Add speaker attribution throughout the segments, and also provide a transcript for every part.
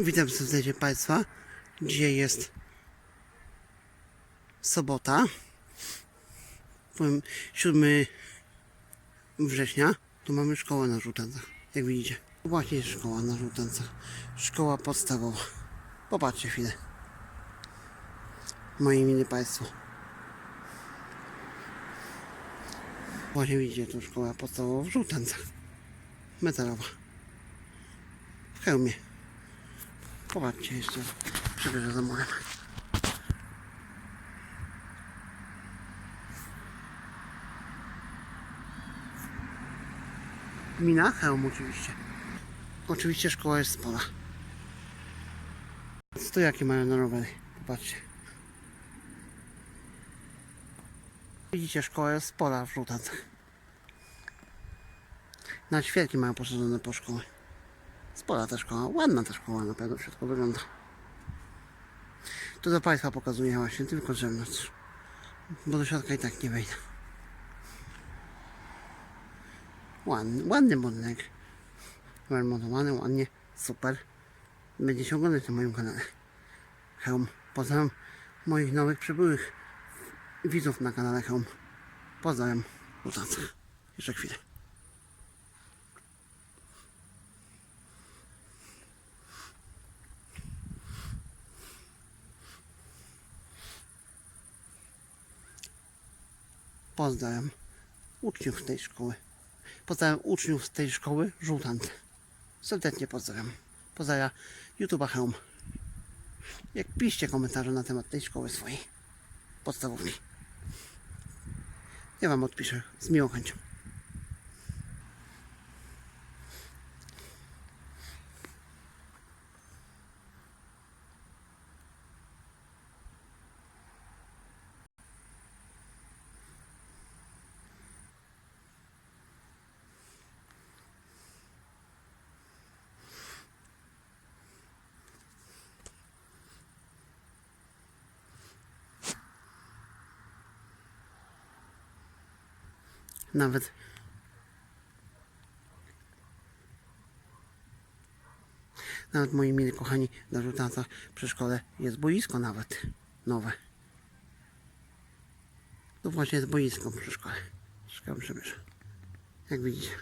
Speaker 1: Witam serdecznie Państwa. Dzisiaj jest sobota, powiem 7 września. Tu mamy szkołę na Żółtancach, jak widzicie. Właśnie jest szkoła na Żółtancach. Szkoła podstawowa. Popatrzcie chwilę. Moi mili Państwo. Właśnie widzicie tu szkoła podstawowa w Żółtancach. Metalowa. W hełmie. Popatrzcie jeszcze. Przebierze za murem. Oczywiście. Oczywiście szkoła jest spora. Stojaki mają na rowery. Popatrzcie. Widzicie, szkoła jest spora w Żółtacach. Na świerki mają posadzone po szkoły. Spora ta szkoła, ładna ta szkoła na pewno wszystko wygląda. Tu do Państwa pokazuję właśnie, tylko z zewnątrz. Bo do środka i tak nie wejdę. Ładny, ładny budynek. Wyremontowany, ładnie, super. Będzie się oglądać na moim kanale. Helm. Pozdrawiam moich nowych przybyłych widzów na kanale Helm. Pozdrawiam. Utacy. Jeszcze chwilę. Pozdrawiam uczniów tej szkoły. Pozdrawiam uczniów z tej szkoły żółtance. Serdecznie pozdrawiam. Pozdrawiam YouTube'a Helm. Jak piszcie komentarze na temat tej szkoły swojej podstawówki. Ja Wam odpiszę z miłą chęcią. Nawet Nawet moi mili kochani na Żółtancach przy szkole jest boisko nawet nowe. Tu właśnie jest boisko przy szkole. Szkoła Przemysza. Jak widzicie.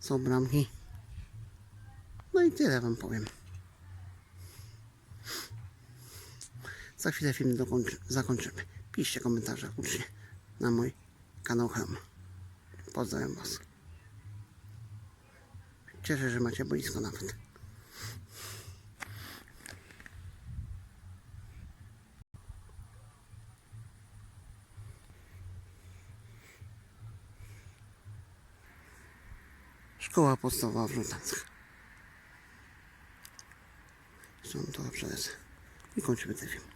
Speaker 1: Są bramki. No i tyle wam powiem. Za chwilę film zakończymy. Piszcie komentarze ucznie na mój kanał Helm. Pozdrawiam Was. Cieszę, że macie boisko nawet. Szkoła podstawowa w Żółtancach. Są to przelecę. I kończymy ten film.